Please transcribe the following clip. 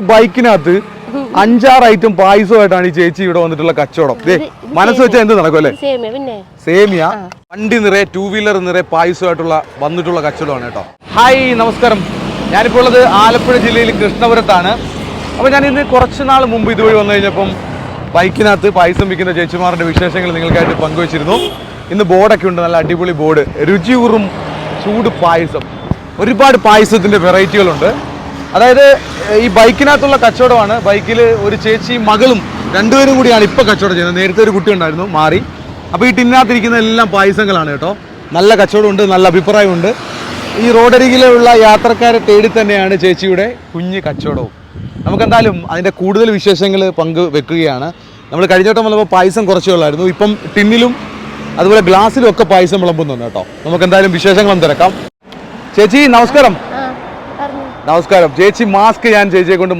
ഒരു ബൈക്കിനകത്ത് അഞ്ചാറ് ഐറ്റം പായസമായിട്ടാണ് ഈ ചേച്ചി ഇവിടെ വന്നിട്ടുള്ള കച്ചവടം. മനസ്സ് വെച്ചാൽ എന്ത് നടക്കും അല്ലേ? സേമിയ വണ്ടി നിറയെ ടൂ വീലർ നിറയെ പായസമായിട്ടുള്ള വന്നിട്ടുള്ള കച്ചവടമാണ് കേട്ടോ. ഹായ് നമസ്കാരം. ഞാനിപ്പോൾ ഉള്ളത് ആലപ്പുഴ ജില്ലയിൽ കൃഷ്ണപുരത്താണ്. അപ്പോൾ ഞാൻ ഇന്ന് കുറച്ച് നാൾ മുമ്പ് ഇതുവഴി വന്നു കഴിഞ്ഞപ്പം ബൈക്കിനകത്ത് പായസം വിൽക്കുന്ന ചേച്ചിമാരുടെ വിശേഷങ്ങൾ നിങ്ങൾക്കായിട്ട് പങ്കുവച്ചിരുന്നു. ഇന്ന് ബോർഡൊക്കെ ഉണ്ട് നല്ല അടിപൊളി ബോർഡ്. രുചിയൂറും ചൂട് പായസം. ഒരുപാട് പായസത്തിന്റെ വെറൈറ്റികളുണ്ട്. അതായത് ഈ ബൈക്കിനകത്തുള്ള കച്ചവടമാണ്. ബൈക്കിൽ ഒരു ചേച്ചിയും മകളും രണ്ടുപേരും കൂടിയാണ് ഇപ്പോൾ കച്ചവടം ചെയ്യുന്നത്. നേരത്തെ ഒരു കുട്ടി ഉണ്ടായിരുന്നു മാറി. അപ്പോൾ ഈ ടിന്നകത്തിരിക്കുന്ന എല്ലാം പായസങ്ങളാണ് കേട്ടോ. നല്ല കച്ചവടമുണ്ട് നല്ല അഭിപ്രായമുണ്ട്. ഈ റോഡരികിലുള്ള യാത്രക്കാരെ തേടി തന്നെയാണ് ചേച്ചിയുടെ കുഞ്ഞ് കച്ചവടവും. നമുക്കെന്തായാലും അതിന്റെ കൂടുതൽ വിശേഷങ്ങൾ പങ്ക് വെക്കുകയാണ്. നമ്മൾ കഴിഞ്ഞ വട്ടം വന്നപ്പോൾ പായസം കുറച്ചേ ഉള്ളായിരുന്നു. ഇപ്പം ടിന്നിലും അതുപോലെ ഗ്ലാസ്സിലും ഒക്കെ പായസം വിളമ്പുന്നുണ്ട് കേട്ടോ. നമുക്ക് എന്തായാലും വിശേഷങ്ങളും തിരക്കാം. ചേച്ചി നമസ്കാരം. നമസ്കാരം. ചേച്ചി മാസ്ക് ഞാൻ ചേച്ചിയെ കൊണ്ട്